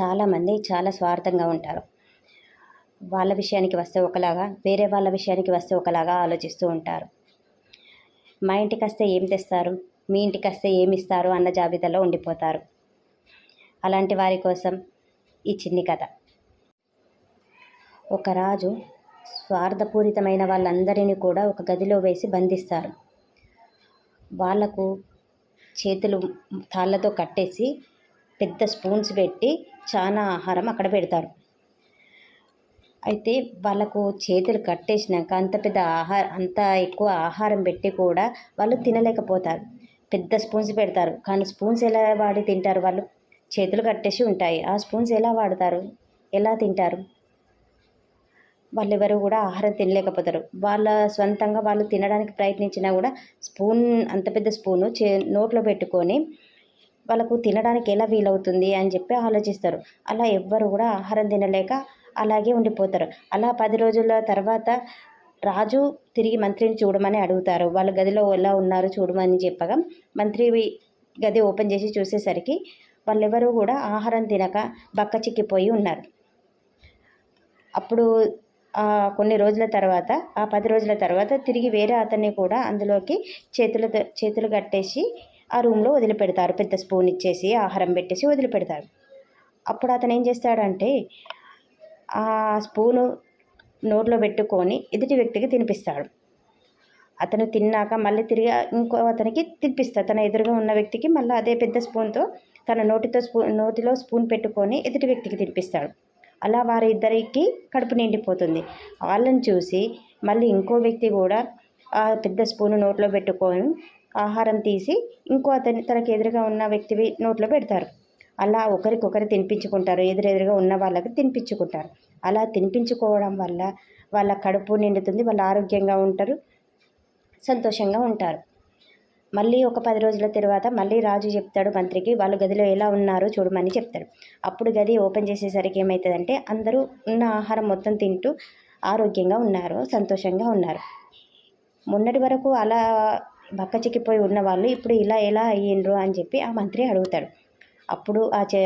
చాలామంది చాలా స్వార్థంగా ఉంటారు. వాళ్ళ విషయానికి వస్తే ఒకలాగా వేరే వాళ్ళ విషయానికి వస్తే ఒకలాగా ఆలోచిస్తూ ఉంటారు. మా ఇంటికి వస్తే ఏం తెస్తారు? మీ ఇంటికి వస్తే ఏమి ఇస్తారు? అన్న జాబితాలో ఉండిపోతారు. అలాంటి వారి కోసం ఈ చిన్ని కథ. ఒక రాజు స్వార్థపూరితమైన వాళ్ళందరినీ కూడా ఒక గదిలో వేసి బంధిస్తారు. వాళ్ళకు చేతులు తాళ్ళతో కట్టేసి పెద్ద స్పూన్స్ పెట్టి చాలా ఆహారం అక్కడ పెడతారు. అయితే వాళ్ళకు చేతులు కట్టేసినాక అంత పెద్ద ఆహార అంత ఎక్కువ ఆహారం పెట్టి కూడా వాళ్ళు తినలేకపోతారు. పెద్ద స్పూన్స్ పెడతారు. కానీ స్పూన్స్ ఎలా వాడి తింటారు వాళ్ళు? చేతులు కట్టేసి ఉంటాయి. ఆ స్పూన్స్ ఎలా వాడతారు? ఎలా తింటారు? వాళ్ళెవరు కూడా ఆహారం తినలేకపోతారు. వాళ్ళ సొంతంగా వాళ్ళు తినడానికి ప్రయత్నించినా కూడా స్పూన్ అంత పెద్ద స్పూను చే నోట్లో పెట్టుకొని వాళ్ళకు తినడానికి ఎలా వీలవుతుంది అని చెప్పి ఆలోచిస్తారు. అలా ఎవ్వరు కూడా ఆహారం తినలేక అలాగే ఉండిపోతారు. అలా పది రోజుల తర్వాత రాజు తిరిగి మంత్రిని చూడమని అడుగుతారు. వాళ్ళ గదిలో ఎలా ఉన్నారు చూడమని చెప్పగా మంత్రి గది ఓపెన్ చేసి చూసేసరికి వాళ్ళెవరూ కూడా ఆహారం తినక బక్క చిక్కిపోయి ఉన్నారు. అప్పుడు కొన్ని రోజుల తర్వాత ఆ పది రోజుల తర్వాత తిరిగి వేరే అతన్ని కూడా అందులోకి చేతులతో చేతులు కట్టేసి ఆ రూమ్లో వదిలిపెడతారు. పెద్ద స్పూన్ ఇచ్చేసి ఆహారం పెట్టేసి వదిలిపెడతారు. అప్పుడు అతను ఏం చేస్తాడంటే ఆ స్పూను నోట్లో పెట్టుకొని ఎదుటి వ్యక్తికి తినిపిస్తాడు. అతను తిన్నాక మళ్ళీ తిరిగి ఇంకో అతనికి తినిపిస్తాడు. తన ఎదురుగా ఉన్న వ్యక్తికి మళ్ళీ అదే పెద్ద స్పూన్తో తన నోటితో స్పూన్ నోటిలో స్పూన్ పెట్టుకొని ఎదుటి వ్యక్తికి తినిపిస్తాడు. అలా వారి ఇద్దరికి కడుపు నిండిపోతుంది. వాళ్ళని చూసి మళ్ళీ ఇంకో వ్యక్తి కూడా ఆ పెద్ద స్పూన్ నోట్లో పెట్టుకొని ఆహారం తీసి ఇంకో అతని తనకి ఎదురుగా ఉన్న వ్యక్తివి నోట్లో పెడతారు. అలా ఒకరికొకరు తినిపించుకుంటారు. ఎదురెదురుగా ఉన్న వాళ్ళకి తినిపించుకుంటారు. అలా తినిపించుకోవడం వల్ల వాళ్ళ కడుపు నిండుతుంది. వాళ్ళు ఆరోగ్యంగా ఉంటారు. సంతోషంగా ఉంటారు. మళ్ళీ ఒక పది రోజుల తర్వాత మళ్ళీ రాజు చెప్తాడు మంత్రికి వాళ్ళు గదిలో ఎలా ఉన్నారో చూడమని చెప్తాడు. అప్పుడు గది ఓపెన్ చేసేసరికి ఏమవుతుందంటే అందరూ ఉన్న ఆహారం మొత్తం తింటూ ఆరోగ్యంగా ఉన్నారు సంతోషంగా ఉన్నారు. మొన్నటి వరకు అలా బక్క చిక్కిపోయి ఉన్న వాళ్ళు ఇప్పుడు ఇలా ఎలా అయ్యిండ్రు అని చెప్పి ఆ మంత్రి అడుగుతాడు. అప్పుడు ఆ చే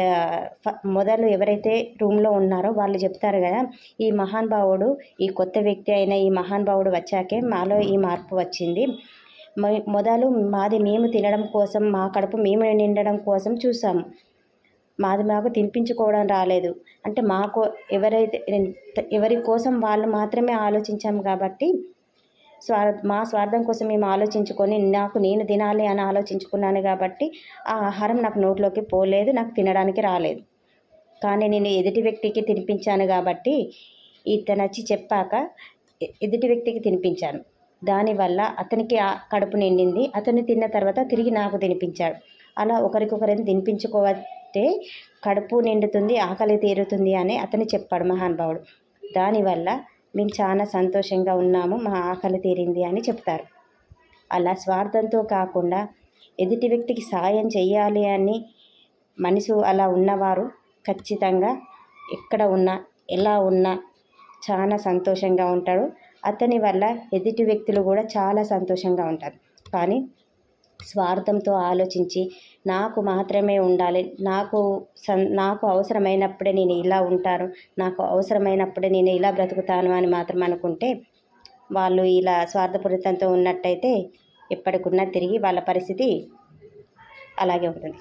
మొదలు ఎవరైతే రూమ్లో ఉన్నారో వాళ్ళు చెప్తారు కదా ఈ మహానుభావుడు ఈ కొత్త వ్యక్తి అయిన ఈ మహానుభావుడు వచ్చాకే మాలో ఈ మార్పు వచ్చింది. మొదలు మాది మేము తినడం కోసం మా కడుపు మేము నిండడం కోసం చూసాము. మాది మాకు తినిపించుకోవడం రాలేదు. అంటే మాకు ఎవరైతే ఎవరి కోసం వాళ్ళు మాత్రమే ఆలోచించాము కాబట్టి స్వార్ మా స్వార్థం కోసం మేము ఆలోచించుకొని నాకు నేను తినాలి అని ఆలోచించుకున్నాను కాబట్టి ఆ ఆహారం నాకు నోట్లోకి పోలేదు నాకు తినడానికి రాలేదు. కానీ నేను ఎదుటి వ్యక్తికి తినిపించాను కాబట్టి ఇతను వచ్చి చెప్పాక ఎదుటి వ్యక్తికి తినిపించాను. దానివల్ల అతనికి కడుపు నిండింది. అతను తిన్న తర్వాత తిరిగి నాకు తినిపించాడు. అలా ఒకరికొకరిని తినిపించుకోవతే కడుపు నిండుతుంది ఆకలి తీరుతుంది అని అతను చెప్పాడు మహానుభావుడు. దానివల్ల మేము చాలా సంతోషంగా ఉన్నాము మా ఆకలి తీరింది అని చెప్తారు. అలా స్వార్థంతో కాకుండా ఎదుటి వ్యక్తికి సాయం చేయాలి అని మనసు అలా ఉన్నవారు ఖచ్చితంగా ఎక్కడ ఉన్నా ఎలా ఉన్నా చాలా సంతోషంగా ఉంటాడు అతని వల్ల ఎదుటి వ్యక్తులు కూడా చాలా సంతోషంగా ఉంటారు. కానీ స్వార్థంతో ఆలోచించి నాకు మాత్రమే ఉండాలి. నాకు సన్ నాకు అవసరమైనప్పుడే నేను ఇలా ఉంటాను. నాకు అవసరమైనప్పుడే నేను ఇలా బ్రతుకుతాను అని మాత్రం అనుకుంటే వాళ్ళు ఇలా స్వార్థపూరితంతో ఉన్నట్టయితే ఎప్పటికున్నా తిరిగి వాళ్ళ పరిస్థితి అలాగే ఉంటుంది.